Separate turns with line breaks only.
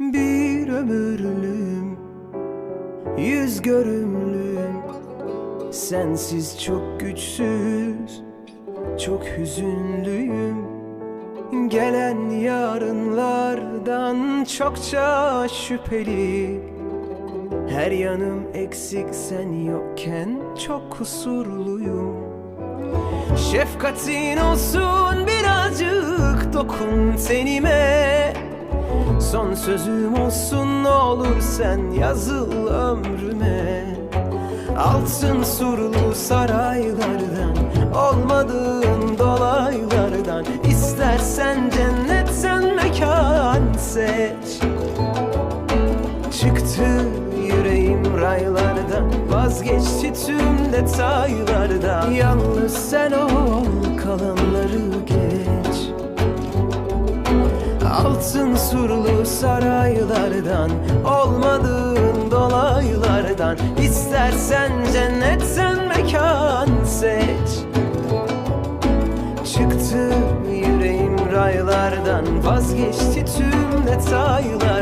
Bir ömürlüğüm Yüz görümlüğüm. Sensiz çok güçsüz Çok hüzünlüyüm. Gelen yarınlardan çokça şüpheli. Her yanım eksik sen yokken çok kusurluyum. Şefkatin olsun birazcık dokun tenime Son sözüm olsun ne olur sen yazıl ömrüme. Altın surlu saraylardan Olmadığın dolaylardan İstersen cennetten mekan seç. Çıktı yüreğim raylardan Vazgeçti tüm detaylardan. Yalnız sen ol kalanları Altın surlu saraylardan Olmadığın dolaylardan. İstersen cennetten mekan seç. Çıktı yüreğim raylardan Vazgeçti tüm canım